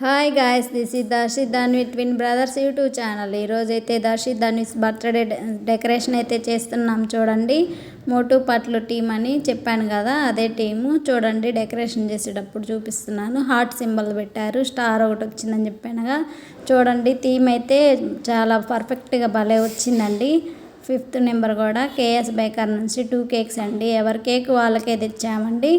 Hi guys this is Darshit Dhanvi twin brothers YouTube channel ఈరోజైతే Darshit ధన్విస్ birthday decoration అయితే చేస్తున్నాం. చూడండి మోటు పట్లు టీం అని చెప్పాను కదా అదే టీము చూడండి డెకరేషన్ చేసేటప్పుడు చూపిస్తున్నాను. హార్ట్ సింబల్ పెట్టారు స్టార్ ఒకటి వచ్చిందని చెప్పానుగా చూడండి థీమ్ అయితే చాలా పర్ఫెక్ట్గా భలే వచ్చిందండి. ఫిఫ్త్ నెంబర్ కూడా కేఎస్ బేకర్ నుంచి టూ కేక్స్ అండి. ఎవరి కేక్ వాళ్ళకే తెచ్చామండి.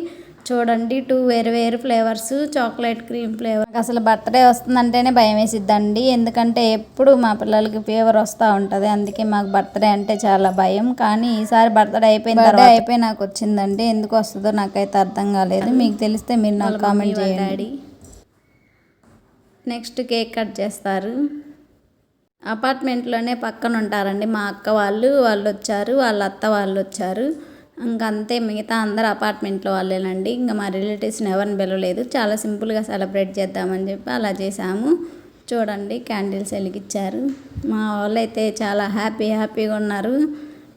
చూడండి టూ వేరు వేరు ఫ్లేవర్స్ చాక్లెట్ క్రీమ్ ఫ్లేవర్ అసలు బర్త్డే వస్తుందంటేనే భయం వేసిద్దండి. ఎందుకంటే ఎప్పుడు మా పిల్లలకి ఫీవర్ వస్తూ ఉంటుంది. అందుకే మాకు బర్త్డే అంటే చాలా భయం. కానీ ఈసారి బర్త్డే అయిపోయిన తర్వాత అయిపోయి నాకు వచ్చిందండి. ఎందుకు వస్తుందో నాకైతే అర్థం కాలేదు. మీకు తెలిస్తే మీరు నాకు కామెంట్ చేయండి. నెక్స్ట్ కేక్ కట్ చేస్తారు. అపార్ట్మెంట్లోనే పక్కన ఉంటారండి మా అక్క వాళ్ళు. వాళ్ళు వచ్చారు వాళ్ళ అత్త వాళ్ళు వచ్చారు. ఇంకంతే మిగతా అందరు అపార్ట్మెంట్లో వాళ్ళేనండి. ఇంకా మా రిలేటివ్స్ని ఎవరిని పిలవలేదు. చాలా సింపుల్గా సెలబ్రేట్ చేద్దామని చెప్పి అలా చేసాము చూడండి క్యాండిల్స్ వెలిగించారు మా వాళ్ళు అయితే చాలా హ్యాపీ హ్యాపీగా ఉన్నారు.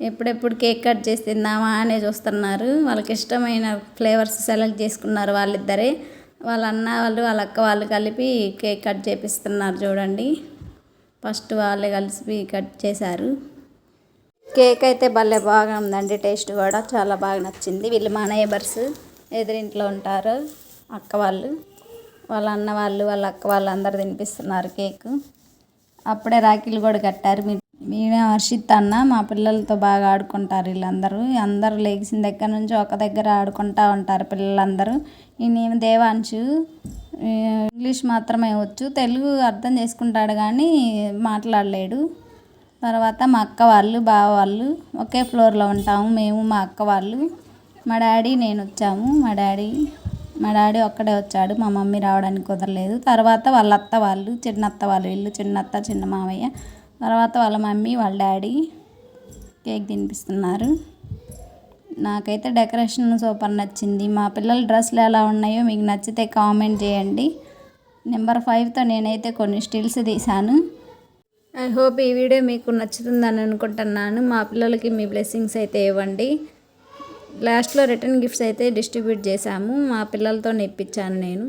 ఎప్పుడెప్పుడు కేక్ కట్ చేసి తిందామా అనే చూస్తున్నారు. వాళ్ళకి ఇష్టమైన ఫ్లేవర్స్ సెలెక్ట్ చేసుకున్నారు వాళ్ళిద్దరే. వాళ్ళ అన్న వాళ్ళు వాళ్ళ అక్క వాళ్ళు కలిపి కేక్ కట్ చేపిస్తున్నారు చూడండి. ఫస్ట్ వాళ్ళే కలిసి కట్ చేశారు. కేక్ అయితే భలే బాగా ఉందండి టేస్ట్ కూడా చాలా బాగా నచ్చింది. వీళ్ళు మా నైబర్స్ ఎదురింట్లో ఉంటారు అక్క వాళ్ళు. వాళ్ళ అన్న వాళ్ళు వాళ్ళ అక్క వాళ్ళు అందరు తినిపిస్తున్నారు కేక్. అప్పుడే రాఖీలు కూడా కట్టారు. మీ హర్షిత్ అన్న మా పిల్లలతో బాగా ఆడుకుంటారు వీళ్ళందరూ. అందరూ లేచిన దగ్గర నుంచి ఒక దగ్గర ఆడుకుంటూ ఉంటారు పిల్లలందరూ. ఈయన దేవాంశు ఇంగ్లీష్ మాత్రమే వచ్చు. తెలుగు అర్థం చేసుకుంటాడు కానీ మాట్లాడలేడు. తర్వాత మా అక్క వాళ్ళు బావ వాళ్ళు ఒకే ఫ్లోర్లో ఉంటాము. మేము మా అక్క వాళ్ళు. మా డాడీ నేను వచ్చాము. మా డాడీ మా డాడీ ఒక్కడే వచ్చాడు. మా మమ్మీ రావడానికి కుదరలేదు. తర్వాత వాళ్ళ అత్త వాళ్ళు చిన్న అత్త వాళ్ళు ఇల్లు చిన్న అత్త చిన్న మామయ్య. తర్వాత వాళ్ళ మమ్మీ వాళ్ళ డాడీ కేక్ తినిపిస్తున్నారు. నాకైతే డెకరేషన్ సూపర్ నచ్చింది. మా పిల్లల డ్రెస్సులు ఎలా ఉన్నాయో మీకు నచ్చితే కామెంట్ చేయండి. నెంబర్ ఫైవ్తో నేనైతే కొన్ని స్టిల్స్ తీశాను. ఐ హోప్ ఈ వీడియో మీకు నచ్చుతుందని అనుకుంటున్నాను. మా పిల్లలకి మీ బ్లెస్సింగ్స్ అయితే ఇవ్వండి. లాస్ట్లో రిటర్న్ గిఫ్ట్స్ అయితే డిస్ట్రిబ్యూట్ చేశాము. మా పిల్లలతో ఇప్పించాను నేను.